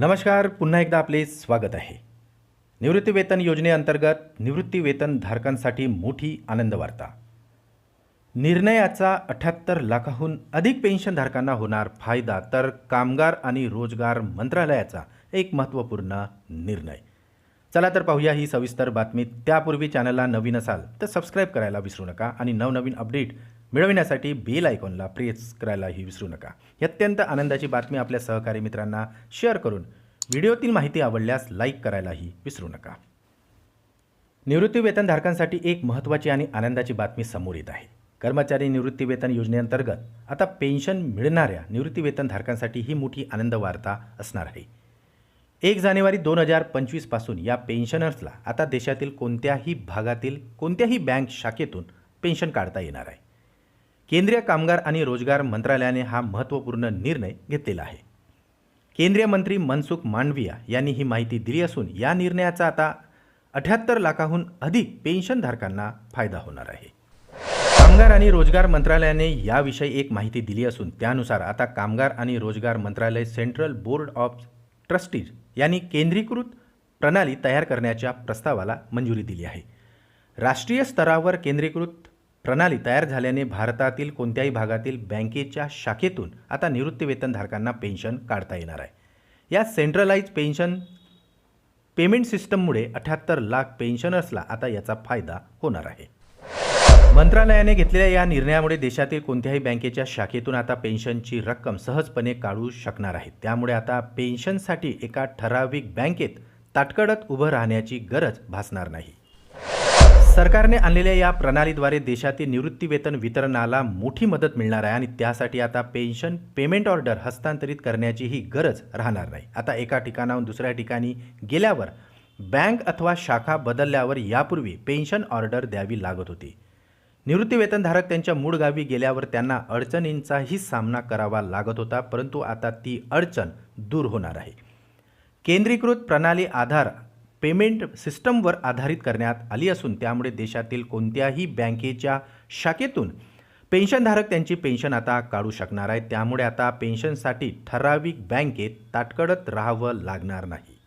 नमस्कार पुन्हा एकदा आपले स्वागत आहे. निवृत्तीवेतन योजनेअंतर्गत निवृत्तीवेतन धारकांसाठी मोठी आनंदवार्ता. निर्णयाचा अठ्याहत्तर लाखाहून अधिक पेन्शनधारकांना होणार फायदा तर कामगार आणि रोजगार मंत्रालयाचा एक महत्त्वपूर्ण निर्णय. चला तर पाहूया ही सविस्तर बातमी. त्यापूर्वी चॅनलला नवीन असाल तर सबस्क्राईब करायला विसरू नका आणि नवनवीन अपडेट मिळविण्यासाठी बेल आयकॉनला प्रेस करायलाही विसरू नका. ही अत्यंत आनंदाची बातमी आपल्या सहकारी मित्रांना शेअर करून व्हिडिओतील माहिती आवडल्यास लाईक करायलाही विसरू नका. निवृत्ती वेतनधारकांसाठी एक महत्त्वाची आणि आनंदाची बातमी समोर येत आहे. कर्मचारी निवृत्तीवेतन योजनेअंतर्गत आता पेन्शन मिळणाऱ्या निवृत्तीवेतनधारकांसाठी ही मोठी आनंद वार्ता असणार आहे. एक जानेवारी दोन हजार पंचवीसपासून या पेन्शनर्सला आता देशातील कोणत्याही भागातील कोणत्याही बँक शाखेतून पेन्शन काढता येणार आहे. केंद्रीय कामगार आणि रोजगार मंत्रालयाने हा महत्त्वपूर्ण निर्णय घेतलेला आहे. केंद्रीय मंत्री मनसुख मांडविया यांनी ही माहिती दिली असून या निर्णयाचा आता अठ्याहत्तर लाखाहून अधिक पेन्शनधारकांना फायदा होणार आहे. कामगार आणि रोजगार मंत्रालयाने याविषयी एक माहिती दिली असून त्यानुसार आता कामगार आणि रोजगार मंत्रालय सेंट्रल बोर्ड ऑफ ट्रस्टीज यांनी केंद्रीकृत प्रणाली तयार करण्याच्या प्रस्तावाला मंजुरी दिली आहे. राष्ट्रीय स्तरावर केंद्रीकृत प्रणाली तयार झाल्याने भारतातील कोणत्याही भागातील बँकेच्या शाखेतून आता निवृत्तीवेतनधारकांना पेन्शन काढता येणार आहे. या सेंट्रलाइज पेन्शन पेमेंट सिस्टममुळे अठ्याहत्तर लाख पेन्शनर्सला आता याचा फायदा होणार आहे. मंत्रालयाने घेतलेल्या या निर्णयामुळे देशातील कोणत्याही बँकेच्या शाखेतून आता पेन्शनची रक्कम सहजपणे काढू शकणार आहे त्यामुळे आता पेन्शनसाठी एका ठराविक बँकेत ताटकळत उभं राहण्याची गरज भासणार नाही. सरकारने आणलेल्या या प्रणालीद्वारे देशातील निवृत्तीवेतन वितरणाला मोठी मदत मिळणार आहे आणि त्यासाठी आता पेन्शन पेमेंट ऑर्डर हस्तांतरित करण्याचीही गरज राहणार नाही. आता एका ठिकाणाहून दुसऱ्या ठिकाणी गेल्यावर बँक अथवा शाखा बदलल्यावर यापूर्वी पेन्शन ऑर्डर द्यावी लागत होती. निवृत्तीवेतनधारक त्यांच्या मूळ गावी गेल्यावर त्यांना अडचणींचाही सामना करावा लागत होता परंतु आता ती अडचण दूर होणार आहे. केंद्रीकृत प्रणाली आधार पेमेंट सिस्टमवर आधारित करण्यात आली असून त्यामुळे देशातील कोणत्याही बँकेच्या शाखेतून पेन्शनधारक त्यांची पेन्शन आता काढू शकणार आहेत. त्यामुळे आता पेन्शनसाठी ठराविक बँकेत ताटकळत राहावं लागणार नाही.